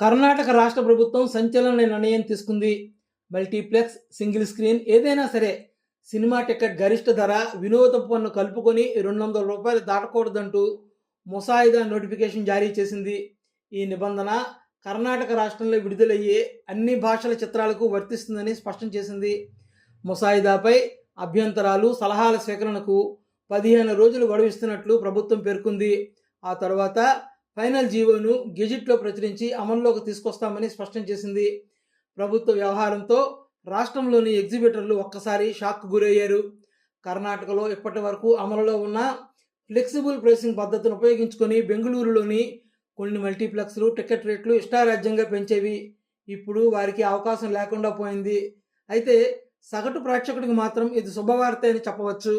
కర్ణాటక రాష్ట్ర ప్రభుత్వం సంచలన నిర్ణయం తీసుకుంది. మల్టీప్లెక్స్ సింగిల్ స్క్రీన్ ఏదైనా సరే సినిమా టికెట్ గరిష్ట ధర వినోద పన్ను కలుపుకొని రెండు వందల రూపాయలు దాటకూడదంటూ ముసాయిదా నోటిఫికేషన్ జారీ చేసింది. ఈ నిబంధన కర్ణాటక రాష్ట్రంలో విడుదలయ్యే అన్ని భాషల చిత్రాలకు వర్తిస్తుందని స్పష్టం చేసింది. ముసాయిదాపై అభ్యంతరాలు సలహాల సేకరణకు పదిహేను రోజులు గడువిస్తున్నట్లు ప్రభుత్వం పేర్కొంది. ఆ తర్వాత ఫైనల్ జీవోను గెజిట్లో ప్రచురించి అమల్లోకి తీసుకొస్తామని స్పష్టం చేసింది. ప్రభుత్వ వ్యవహారంతో రాష్ట్రంలోని ఎగ్జిబిటర్లు ఒక్కసారి షాక్ గురయ్యారు. కర్ణాటకలో ఇప్పటి వరకు అమలులో ఉన్న ఫ్లెక్సిబుల్ ప్రైసింగ్ పద్ధతిని ఉపయోగించుకొని బెంగళూరులోని కొన్ని మల్టీప్లెక్స్లు టికెట్ రేట్లు ఇష్టారాజ్యంగా పెంచేవి. ఇప్పుడు వారికి అవకాశం లేకుండా పోయింది. అయితే సగటు ప్రేక్షకుడికి మాత్రం ఇది శుభవార్త అని చెప్పవచ్చు.